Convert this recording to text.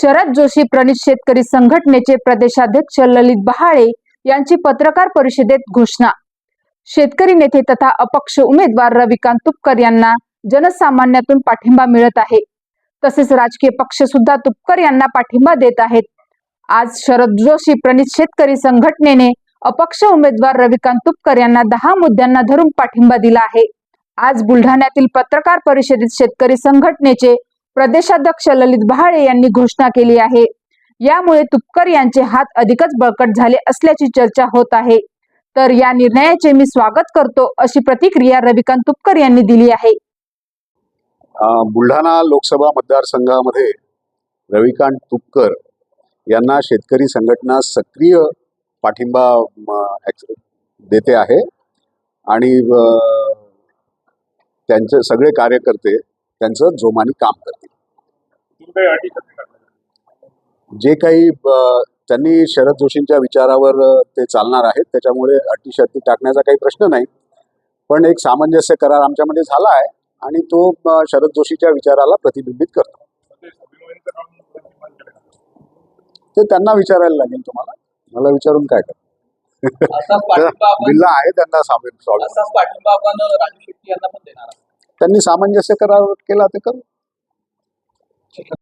शरद जोशी प्रणित शेतकरी संघटनेचे प्रदेशाध्यक्ष ललित बहाळे यांची पत्रकार परिषदेत घोषणा. शेतकरी नेते तथा अपक्ष उमेदवार रविकांत तुपकर यांना जनसामान्यातून पाठिंबा मिळत आहे. तसेच राजकीय पक्ष सुद्धा तुपकर यांना पाठिंबा देत आहेत. आज शरद जोशी प्रणित शेतकरी संघटनेने अपक्ष उमेदवार रविकांत तुपकर यांना दहा मुद्द्यांना धरून पाठिंबा दिला आहे. आज बुलढाण्यातील पत्रकार परिषदेत शेतकरी संघटनेचे प्रदेशाध्यक्ष ललित बहाळे यांनी घोषणा केली आहे. यामुळे तुपकर यांचे हात अधिकच बळकट झाले असल्याची चर्चा होत आहे. तर या निर्णयाचे मी स्वागत करतो अशी प्रतिक्रिया रविकांत तुपकर यांनी दिली आहे. बुलढाणा लोकसभा मतदारसंघामध्ये रविकांत तुपकर यांना शेतकरी संघटना सक्रिय पाठिंबा देते आहे. आणि त्यांचे सगळे कार्यकर्ते त्यांचं जोमाने काम करतील काही अटी जे काही त्यांनी शरद जोशींच्या विचारावर ते चालणार आहेत. त्याच्यामुळे अटी शर्ती टाकण्याचा काही प्रश्न नाही. पण एक सामंजस्य करार आमच्यामध्ये झाला आहे आणि तो शरद जोशीच्या विचाराला प्रतिबिंबित करतो. ते त्यांना विचारायला लागेल तुम्हाला. मला विचारून काय कर आहे त्यांना सामील. त्यांनी सामंजस्य करार केला ते करू. সেটা